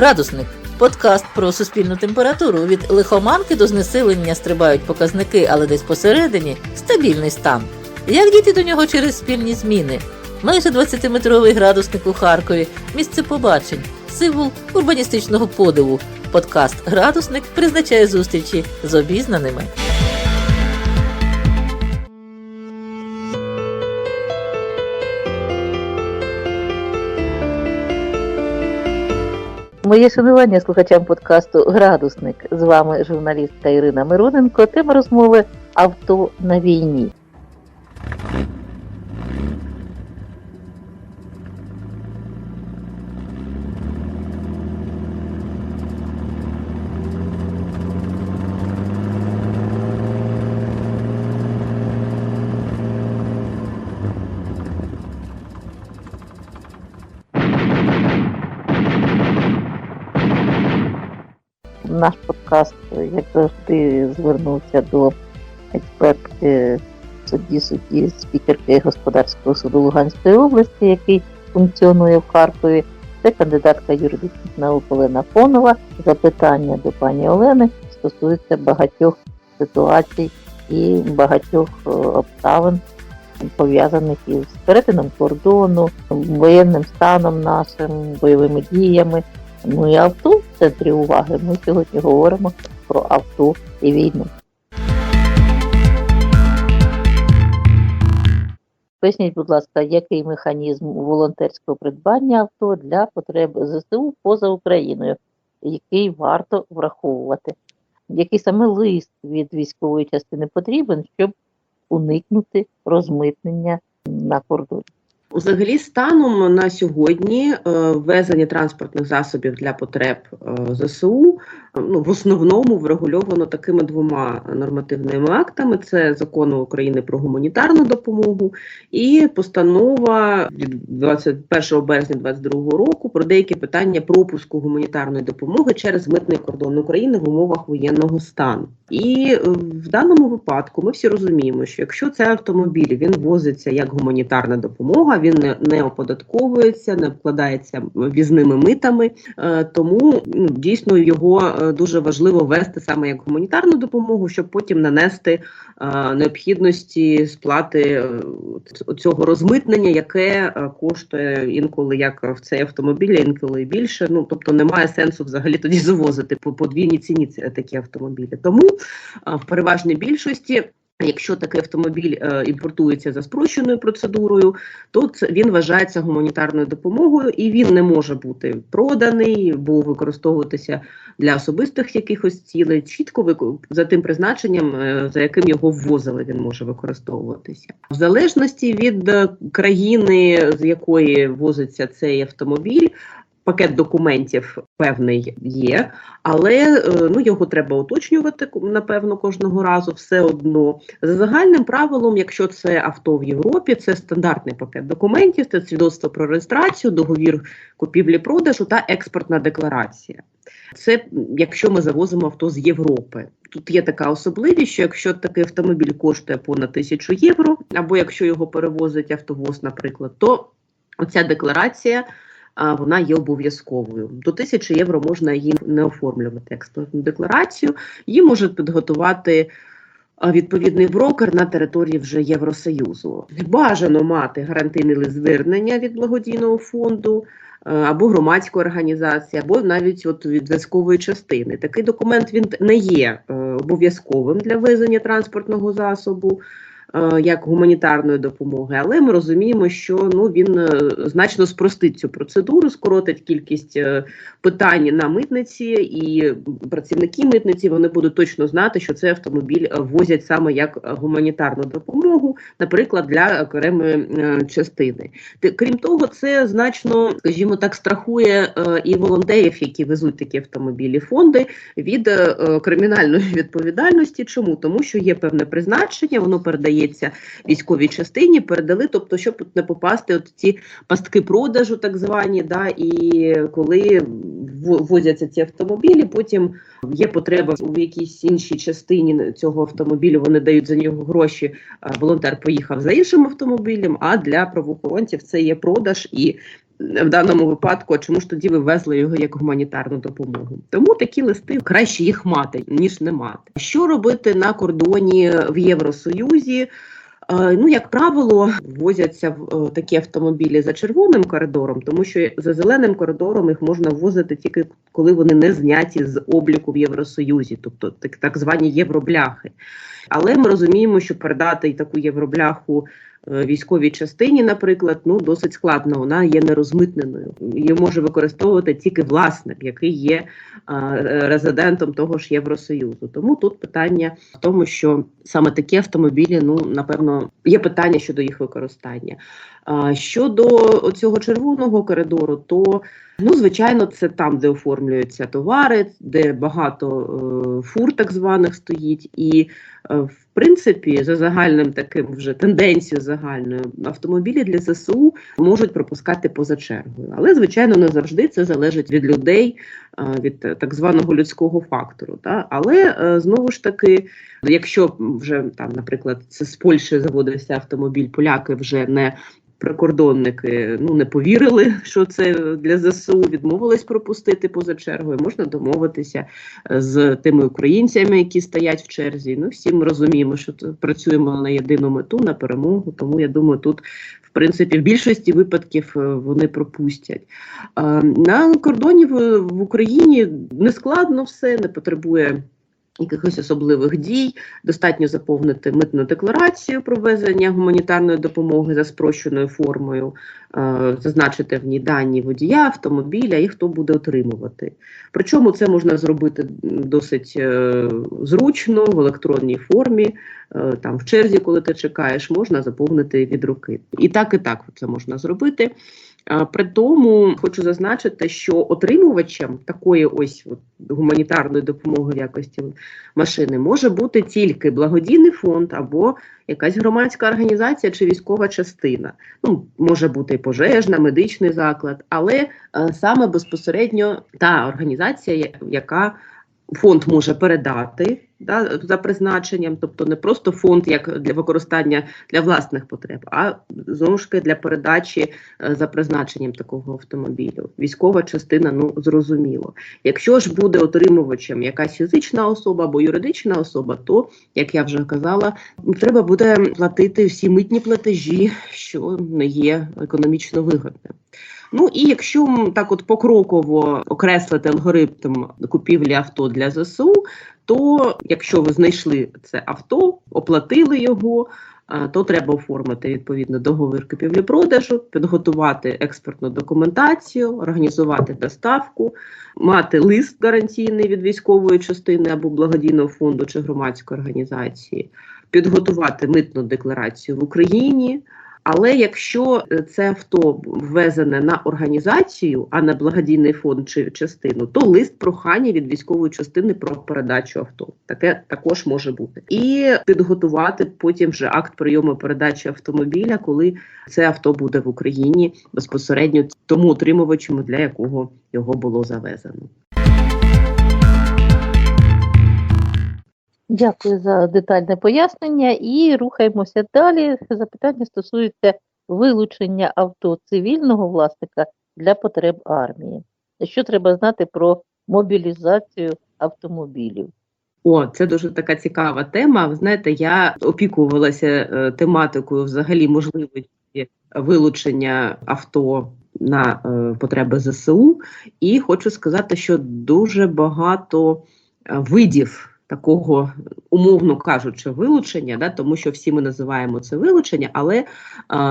Градусник подкаст про суспільну температуру. Від лихоманки до знесилення стрибають показники, але десь посередині стабільний стан. Як дійти до нього через спільні зміни? Майже 20-метровий градусник у Харкові, місце побачень, символ урбаністичного подиву. Подкаст Градусник призначає зустрічі з обізнаними. Моє шанування слухачам подкасту Градусник. З вами журналістка Ірина Мироненко. Тема розмови авто на війні. Подкаст, як завжди, звернувся до експертки судді судді спікерки господарського суду Луганської області, який функціонує в Харкові. Це кандидатка юридичних наук Олена Фонова. Запитання до пані Олени стосуються багатьох ситуацій і багатьох е, обставин, пов'язаних із перетином кордону, воєнним станом нашим, бойовими діями. Ну і авто в центрі уваги. Ми сьогодні говоримо про авто і війну. Поясніть, будь ласка, який механізм волонтерського придбання авто для потреб ЗСУ поза Україною, який варто враховувати? Який саме лист від військової частини потрібен, щоб уникнути розмитнення на кордоні? Взагалі, станом на сьогодні е, ввезення транспортних засобів для потреб е, ЗСУ ну, в основному врегульовано такими двома нормативними актами: це закону України про гуманітарну допомогу і постанова від 21 березня 2022 року про деякі питання пропуску гуманітарної допомоги через митний кордон України в умовах воєнного стану. І е, в даному випадку ми всі розуміємо, що якщо це автомобіль він возиться як гуманітарна допомога, він не, не оподатковується, не обкладається візними митами, е, тому ну, дійсно його е, дуже важливо вести саме як гуманітарну допомогу, щоб потім нанести е, необхідності сплати цього розмитнення, яке коштує інколи як в цей автомобіль, інколи і більше. Ну тобто немає сенсу взагалі тоді завозити по подвійній ціні такі автомобілі. Тому в переважній більшості. Якщо такий автомобіль е, імпортується за спрощеною процедурою, то це він вважається гуманітарною допомогою і він не може бути проданий або використовуватися для особистих якихось цілей. Чітко за тим призначенням, е, за яким його ввозили, він може використовуватися. В залежності від е, країни, з якої возиться цей автомобіль. Пакет документів певний є, але е, ну його треба уточнювати напевно кожного разу все одно. За загальним правилом, якщо це авто в Європі, це стандартний пакет документів, це свідоцтво про реєстрацію, договір купівлі-продажу та експортна декларація. Це якщо ми завозимо авто з Європи. Тут є така особливість, що якщо такий автомобіль коштує понад тисячу євро, або якщо його перевозить автовоз, наприклад, то оця декларація вона є обов'язковою. До 1000 євро можна її не оформлювати експортну декларацію. Її може підготувати відповідний брокер на території вже Євросоюзу. Бажано мати гарантийний лист звернення від благодійного фонду. Або громадської організації, або навіть от від військової частини. Такий документ він не є е, обов'язковим для везення транспортного засобу як гуманітарної допомоги, але ми розуміємо, що ну він е, значно спростить цю процедуру, скоротить кількість е, питань на митниці, і працівники митниці вони будуть точно знати, що цей автомобіль е, возять саме як е, гуманітарну допомогу, наприклад, для окремої е, частини. Крім того, це значно, скажімо так, страхує е, і волонтерів, які везуть такі автомобілі, фонди від е, е, кримінальної відповідальності. Чому? Тому що є певне призначення, воно передається військовій частині, передали, тобто, щоб не попасти от ці пастки продажу, так звані, да, і коли возяться ці автомобілі, потім є потреба в якійсь іншій частині цього автомобілю, вони дають за нього гроші. Волонтер поїхав за іншим автомобілем, а для правоохоронців це є продаж і в даному випадку, а чому ж тоді ви везли його як гуманітарну допомогу? Тому такі листи краще їх мати, ніж не мати. Що робити на кордоні в Євросоюзі? Е, Ну, як правило, ввозяться в е, такі автомобілі за червоним коридором, тому що за зеленим коридором їх можна ввозити тільки коли вони не зняті з обліку в Євросоюзі, тобто так, звані євробляхи. Але ми розуміємо, що передати таку євробляху військовій частині, наприклад, ну досить складно. Вона є нерозмитненою. Її може використовувати тільки власник, який є е, резидентом того ж Євросоюзу. Тому тут питання в тому, що саме такі автомобілі, ну напевно, є питання щодо їх використання. Щодо цього червоного коридору, то ну звичайно, це там, де оформлюються товари, де багато е, фур так званих стоїть, і е, в принципі, за загальним таким вже тенденцією загальною, автомобілі для ЗСУ можуть пропускати поза чергою. Але звичайно, не завжди це залежить від людей, від е, так званого людського фактору. Та? Але е, знову ж таки, якщо вже там, наприклад, це з Польщі заводився автомобіль, поляки вже не прикордонники ну не повірили, що це для ЗСУ відмовились пропустити поза чергою. Можна домовитися е, з тими українцями, які стоять в черзі. Ну всі ми розуміємо, що працюємо на єдину мету на перемогу. Тому я думаю, тут в принципі в більшості випадків вони пропустять. На кордоні в, в Україні не складно все, не потребує. Якихось особливих дій достатньо заповнити митну декларацію про ввезення гуманітарної допомоги за спрощеною формою, е, зазначити в ній дані водія, автомобіля і хто буде отримувати. Причому це можна зробити досить е, зручно в електронній формі. Е, там в черзі, коли ти чекаєш, можна заповнити від руки. І так, і так це можна зробити. При тому хочу зазначити, що отримувачем такої ось от гуманітарної допомоги в якості машини може бути тільки благодійний фонд або якась громадська організація чи військова частина. Ну, може бути і пожежна, медичний заклад, але е, саме безпосередньо та організація, яка фонд може передати да, за призначенням, тобто не просто фонд як для використання для власних потреб, а знову ж таки для передачі е, за призначенням такого автомобілю. Військова частина, ну зрозуміло. Якщо ж буде отримувачем якась фізична особа або юридична особа, то як я вже казала, треба буде платити всі митні платежі, що не є економічно вигідним. Ну і якщо так от покроково окреслити алгоритм купівлі авто для ЗСУ, то якщо ви знайшли це авто, оплатили його, то треба оформити відповідно договір купівлі-продажу, підготувати експертну документацію, організувати доставку, мати лист гарантійний від військової частини або благодійного фонду чи громадської організації, підготувати митну декларацію в Україні. Але якщо е, це авто ввезене на організацію, а не благодійний фонд чи частину, то лист прохання від військової частини про передачу авто. Таке також може бути. І підготувати потім вже акт прийому передачі автомобіля, коли це авто буде в Україні безпосередньо тому отримувачу, для якого його було завезено. Дякую за детальне пояснення і рухаємося далі. Запитання стосується вилучення авто цивільного власника для потреб армії. Що треба знати про мобілізацію автомобілів? О, це дуже така цікава тема. Ви знаєте, я опікувалася е, тематикою взагалі можливості вилучення авто на е, потреби ЗСУ, і хочу сказати, що дуже багато е, видів. Такого, умовно кажучи, вилучення, да, тому що всі ми називаємо це вилучення, але е,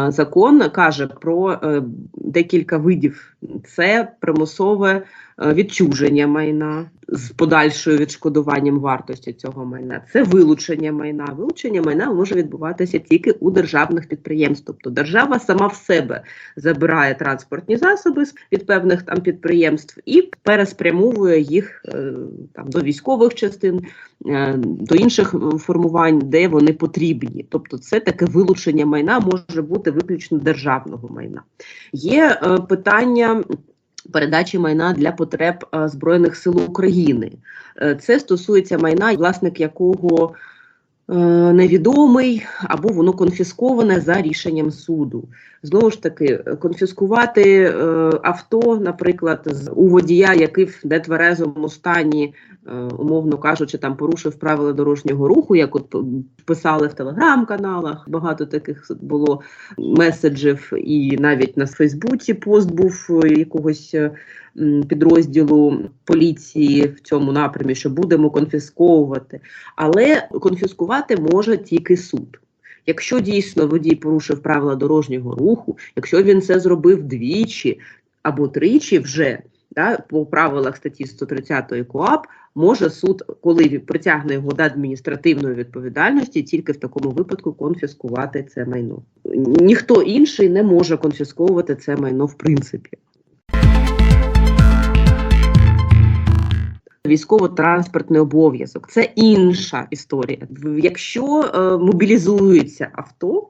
закон каже про е, декілька видів: це примусове відчуження майна з подальшою відшкодуванням вартості цього майна. Це вилучення майна. Вилучення майна може відбуватися тільки у державних підприємств. Тобто держава сама в себе забирає транспортні засоби від певних там підприємств і переспрямовує їх е, там до військових частин, е, до інших е, формувань, де вони потрібні. Тобто, це таке вилучення майна може бути виключно державного майна. Є е, питання. Передачі майна для потреб е, Збройних сил України. Е, Це стосується майна, власник якого невідомий або воно конфісковане за рішенням суду. Знову ж таки, конфіскувати е, авто, наприклад, у водія, який в нетверезому стані, е, умовно кажучи, там порушив правила дорожнього руху, як от писали в телеграм-каналах. Багато таких було меседжів, і навіть на Фейсбуці пост був е, якогось е, підрозділу поліції в цьому напрямі, що будемо конфісковувати. Але конфіскувати може тільки суд. Якщо дійсно водій порушив правила дорожнього руху, якщо він це зробив двічі або тричі вже да, по правилах статті 130 КОАП, може суд, коли притягне його до адміністративної відповідальності, тільки в такому випадку конфіскувати це майно. Ніхто інший не може конфісковувати це майно в принципі. Військово-транспортний обов'язок це інша історія. Якщо е, мобілізується авто,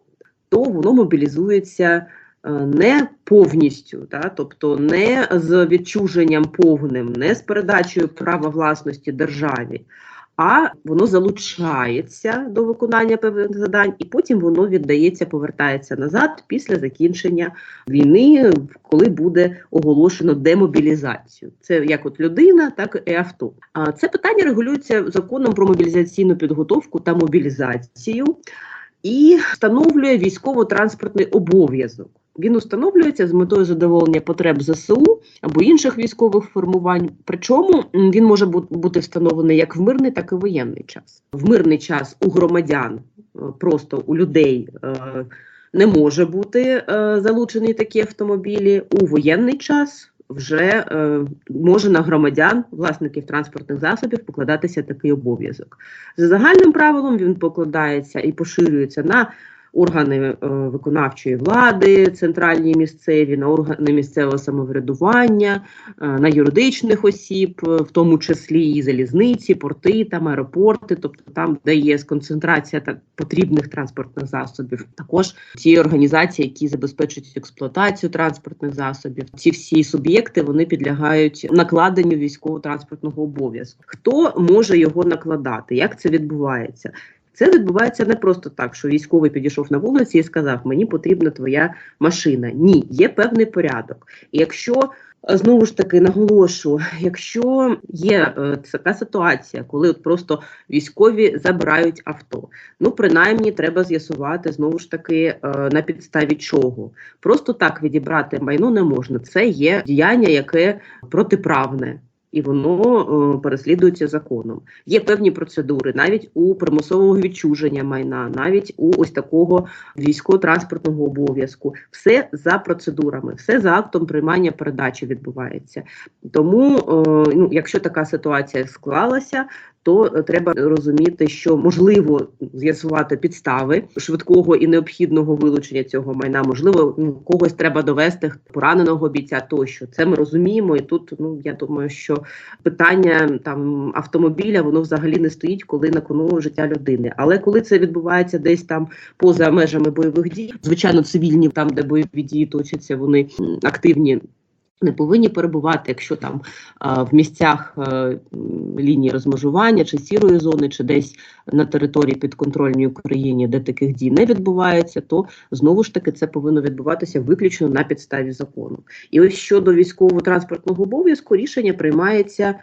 то воно мобілізується е, не повністю, да? тобто не з відчуженням повним, не з передачею права власності державі, а воно залучається до виконання певних завдань, і потім воно віддається, повертається назад після закінчення війни, коли буде оголошено демобілізацію. Це як от людина, так і авто. А це питання регулюється законом про мобілізаційну підготовку та мобілізацію і встановлює військово-транспортний обов'язок. Він установлюється з метою задоволення потреб ЗСУ або інших військових формувань. Причому він може бути встановлений як в мирний, так і в воєнний час. В мирний час у громадян, е, просто у людей е, не може бути е, залучені такі автомобілі. У воєнний час вже може на громадян, власників транспортних засобів, покладатися такий обов'язок. За загальним правилом він покладається і поширюється на органи е, виконавчої влади, центральні місцеві, на органи місцевого самоврядування, е, на юридичних осіб, е, в тому числі і залізниці, порти, там аеропорти, тобто там, де є сконцентрація та потрібних транспортних засобів. Також ті організації, які забезпечують експлуатацію транспортних засобів, ці всі суб'єкти вони підлягають накладенню військово-транспортного обов'язку. Хто може його накладати? Як це відбувається? Це відбувається не просто так, що військовий підійшов на вулиці і сказав: Мені потрібна твоя машина. Ні, є певний порядок. І якщо знову ж таки наголошу, якщо є е, така ситуація, коли от просто військові забирають авто, ну принаймні треба з'ясувати знову ж таки е, на підставі чого. Просто так відібрати майно не можна. Це є діяння, яке протиправне. І воно е, переслідується законом. Є певні процедури, навіть у примусового відчуження майна, навіть у ось такого військово-транспортного обов'язку. Все за процедурами, все за актом приймання передачі відбувається. Тому, е, ну, якщо така ситуація склалася, то е, треба розуміти, що можливо з'ясувати підстави швидкого і необхідного вилучення цього майна. Можливо, когось треба довести пораненого бійця тощо. Це ми розуміємо. І тут ну я думаю, що питання там автомобіля воно взагалі не стоїть, коли на кону життя людини. Але коли це відбувається десь там поза межами бойових дій, звичайно, цивільні там, де бойові дії точаться, вони активні. Не повинні перебувати, якщо там в місцях лінії розмежування чи сірої зони, чи десь на території підконтрольній Україні, де таких дій не відбувається, то знову ж таки це повинно відбуватися виключно на підставі закону. І ось щодо військово-транспортного обов'язку рішення приймається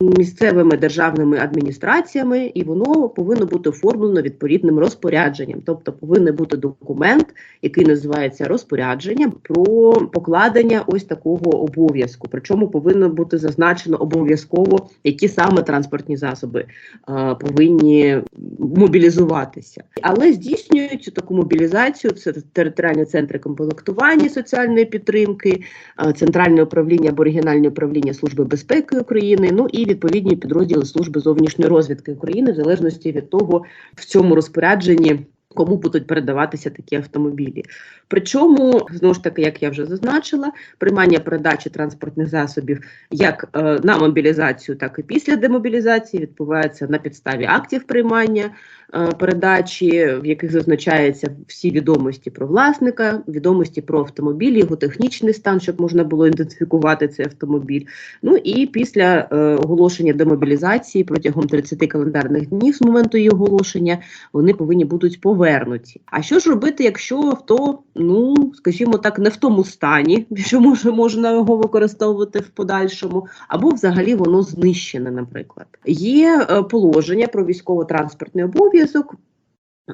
місцевими державними адміністраціями, і воно повинно бути оформлено відповідним розпорядженням. Тобто повинен бути документ, який називається розпорядження про покладення ось такого обов'язку. Причому повинно бути зазначено обов'язково, які саме транспортні засоби е, повинні мобілізуватися. Але здійснюють таку мобілізацію. Це територіальні центри комплектування соціальної підтримки, е, центральне управління або регіональне управління Служби безпеки України. Ну і відповідні підрозділи служби зовнішньої розвідки України, в залежності від того, в цьому розпорядженні. Кому будуть передаватися такі автомобілі? Причому знову ж таки, як я вже зазначила, приймання передачі транспортних засобів як е, на мобілізацію, так і після демобілізації відбувається на підставі актів приймання е, передачі, в яких зазначаються всі відомості про власника, відомості про автомобіль, його технічний стан, щоб можна було ідентифікувати цей автомобіль. Ну і після е, оголошення демобілізації протягом 30 календарних днів з моменту її оголошення вони повинні будуть повернути повернуті. А що ж робити, якщо авто, ну скажімо так, не в тому стані, що може можна його використовувати в подальшому, або взагалі воно знищене, наприклад. Є е, положення про військово-транспортний обов'язок,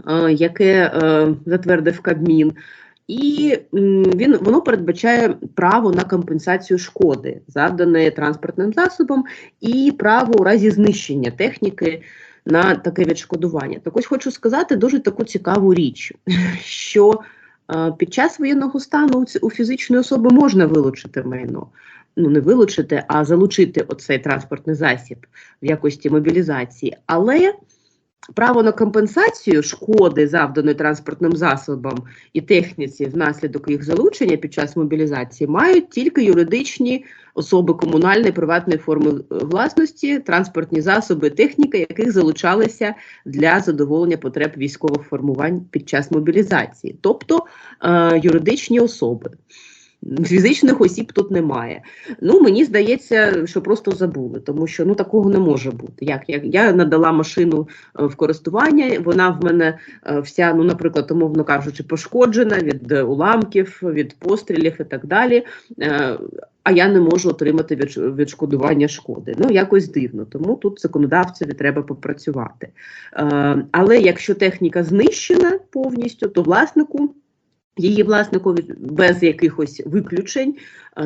е, яке е, затвердив Кабмін. І він воно передбачає право на компенсацію шкоди, завданої транспортним засобом, і право у разі знищення техніки на таке відшкодування. Так ось хочу сказати дуже таку цікаву річ, що е, під час воєнного стану у фізичної особи можна вилучити майно. Ну, не вилучити, а залучити оцей транспортний засіб в якості мобілізації. Але право на компенсацію шкоди, завданої транспортним засобам і техніці внаслідок їх залучення під час мобілізації, мають тільки юридичні особи комунальної приватної форми е, власності, транспортні засоби, техніка, яких залучалися для задоволення потреб військових формувань під час мобілізації, тобто е, юридичні особи. Фізичних осіб тут немає. Ну мені здається, що просто забули, тому що ну такого не може бути. Як я, я надала машину е, в користування, вона в мене е, вся, ну, наприклад, умовно кажучи, пошкоджена від е, уламків, від пострілів і так далі. А я не можу отримати відшкодування шкоди. Ну якось дивно. Тому тут законодавцеві треба попрацювати. Але якщо техніка знищена повністю, то власнику. Її власнику від- без якихось виключень,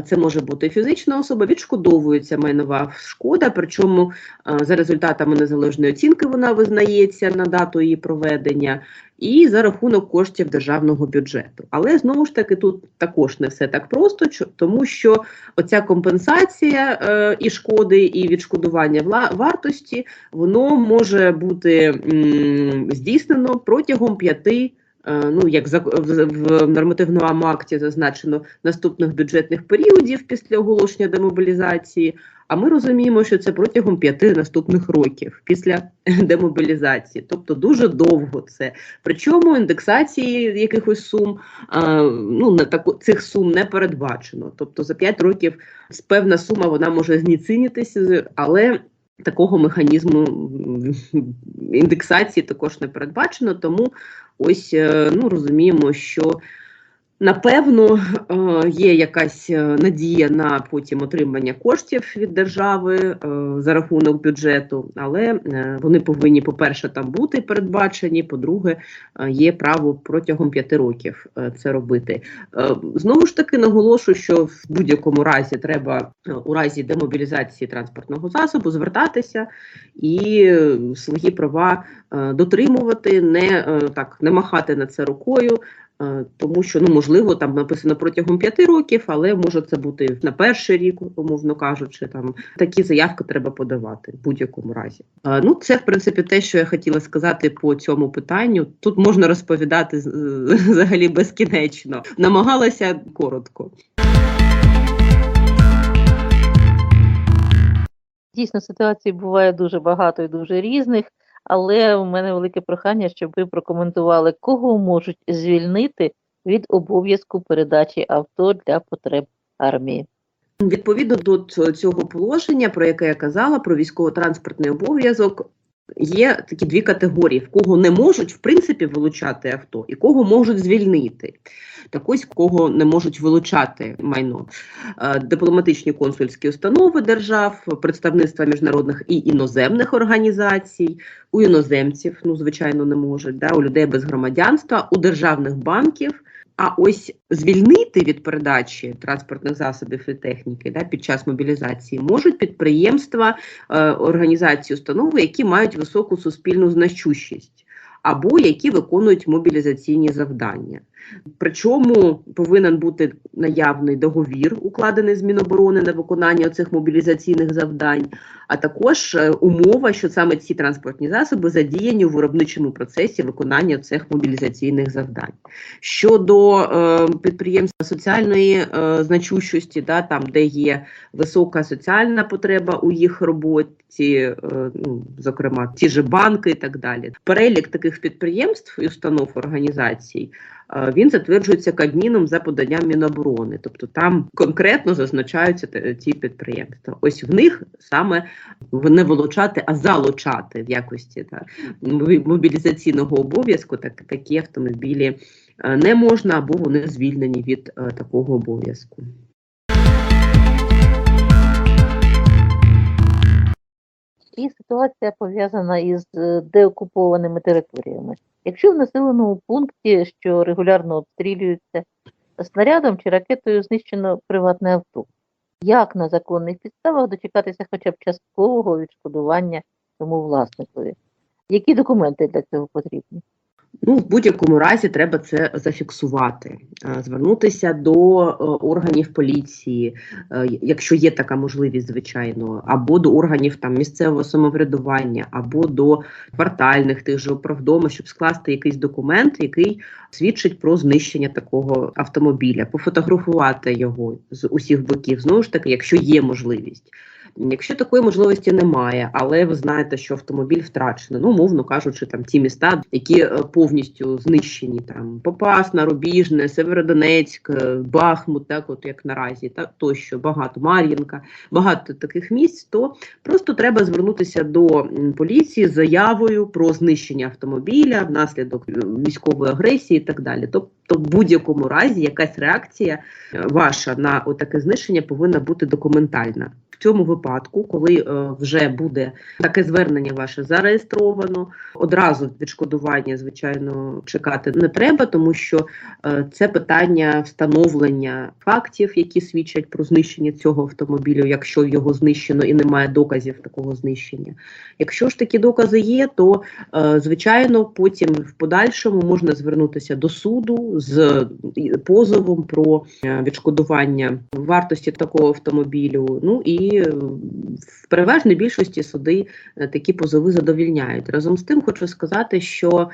це може бути фізична особа, відшкодовується майнова шкода, причому за результатами незалежної оцінки вона визнається на дату її проведення і за рахунок коштів державного бюджету. Але знову ж таки тут також не все так просто, тому що оця компенсація е, і шкоди, і відшкодування вартості, воно може бути здійснено протягом п'яти. Е, Ну, як в, нормативному акті зазначено наступних бюджетних періодів після оголошення демобілізації. А ми розуміємо, що це протягом п'яти наступних років після демобілізації, тобто дуже довго це. Причому індексації якихось сум ну на таку цих сум не передбачено. Тобто за 5 років певна сума вона може зніцінитися, але такого механізму індексації також не передбачено. Тому ось е, ну розуміємо, що. Напевно, е, є якась е, надія на потім отримання коштів від держави е, за рахунок бюджету, але вони повинні, по-перше, там бути передбачені. По-друге, є право протягом п'яти років це робити. Знову ж таки, наголошую, що в будь-якому разі треба у разі демобілізації транспортного засобу звертатися і свої права дотримувати, не так не махати на це рукою. Е, Тому що ну можливо там написано протягом п'яти років, але може це бути на перший рік, умовно кажучи. Там такі заявки треба подавати в будь-якому разі. Е, Ну це в принципі те, що я хотіла сказати по цьому питанню. Тут можна розповідати взагалі безкінечно. Намагалася коротко. Дійсно, ситуацій буває дуже багато і дуже різних, але у мене велике прохання, щоб ви прокоментували, кого можуть звільнити від обов'язку передачі авто для потреб армії. Відповідно до цього положення, про яке я казала, про військово-транспортний обов'язок, є такі дві категорії: в кого не можуть в принципі вилучати авто, і кого можуть звільнити. Так ось кого не можуть вилучати майно. Е, Дипломатичні консульські установи держав, представництва міжнародних і іноземних організацій, у іноземців, ну звичайно, не можуть, да, у людей без громадянства, у державних банків. А ось звільнити від передачі транспортних засобів і техніки да, під час мобілізації можуть підприємства, е, організації, установи, які мають високу суспільну значущість або які виконують мобілізаційні завдання. Причому повинен бути наявний договір, укладений з Міноборони на виконання цих мобілізаційних завдань, а також е, умова, що саме ці транспортні засоби задіяні у виробничому процесі виконання цих мобілізаційних завдань. Щодо е, підприємств соціальної е, значущості, да, там, де є висока соціальна потреба у їх роботі, е, ну, зокрема, ті ж банки і так далі. Перелік таких підприємств і установ організацій він затверджується Кабміном за поданням Міноборони. Тобто там конкретно зазначаються ці підприємства. Ось в них саме не вилучати, а залучати в якості так, мобілізаційного обов'язку так, такі автомобілі не можна або вони звільнені від е, такого обов'язку. І ситуація пов'язана із е, деокупованими територіями. Якщо в населеному пункті, що регулярно обстрілюється, снарядом чи ракетою знищено приватне авто, як на законних підставах дочекатися хоча б часткового відшкодування цьому власникові? Які документи для цього потрібні? Ну, в будь-якому разі треба це зафіксувати, е, звернутися до е, органів поліції, е, якщо є така можливість, звичайно, або до органів там місцевого самоврядування, або до квартальних тих же управдома, щоб скласти якийсь документ, який свідчить про знищення такого автомобіля, пофотографувати його з усіх боків. Знову ж таки, якщо є можливість. Якщо такої можливості немає, але ви знаєте, що автомобіль втрачено, ну мовно кажучи, там ті міста, які е, повністю знищені, там Попасна, Рубіжне, Северодонецьк, е, Бахмут, так от як наразі, так тощо багато Мар'їнка, багато таких місць, то просто треба звернутися до поліції з заявою про знищення автомобіля внаслідок е, військової агресії і так далі. Тобто, в будь-якому разі якась реакція ваша на таке знищення повинна бути документальна. В цьому випадку, коли е, вже буде таке звернення ваше зареєстровано, одразу відшкодування, звичайно, чекати не треба, тому що е, це питання встановлення фактів, які свідчать про знищення цього автомобілю, якщо його знищено і немає доказів такого знищення. Якщо ж такі докази є, то е, звичайно потім в подальшому можна звернутися до суду з позовом про відшкодування вартості такого автомобілю. Ну і в переважній більшості суди е, такі позови задовільняють. Разом з тим, хочу сказати, що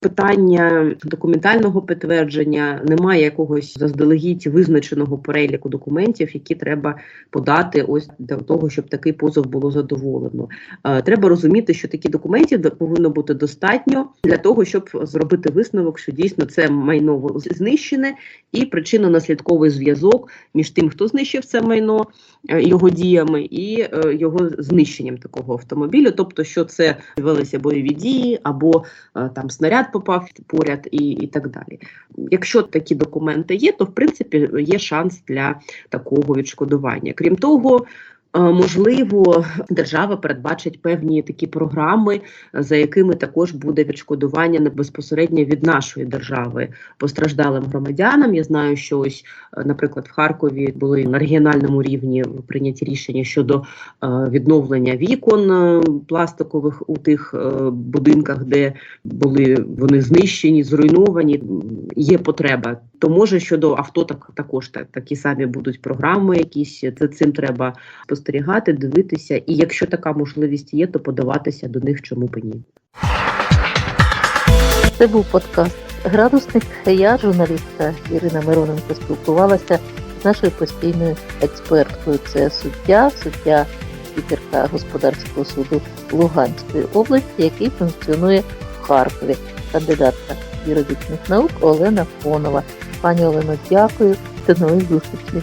питання документального підтвердження немає якогось заздалегідь визначеного переліку документів, які треба подати ось для того, щоб такий позов було задоволено. Е, Треба розуміти, що такі документів повинно бути достатньо для того, щоб зробити висновок, що дійсно це майно знищене, і причинно-наслідковий зв'язок між тим, хто знищив це майно е, його діями, і е, його знищенням такого автомобілю. Тобто, що це велися бойові дії, або е, там снаряд попав поряд, і, і так далі. Якщо такі документи є, то в принципі є шанс для такого відшкодування. Крім того. Можливо, держава передбачить певні такі програми, за якими також буде відшкодування безпосередньо від нашої держави постраждалим громадянам. Я знаю, що ось, е, наприклад, в Харкові були на регіональному рівні прийняті рішення щодо е, відновлення вікон е, пластикових у тих будинках, де були вони знищені, зруйновані. Є потреба. То може щодо авто так також так, такі самі будуть програми, якісь це цим треба спостерігати, дивитися. І якщо така можливість є, то подаватися до них чому б ні. Це був подкаст Градусник. Я, журналістка Ірина Мироненко, спілкувалася з нашою постійною експерткою. Це суддя, суддя спікерка господарського суду Луганської області, який функціонує в Харкові, кандидатка юридичних наук Олена Фонова. Пані Олено, дякую. До нових зустрічей.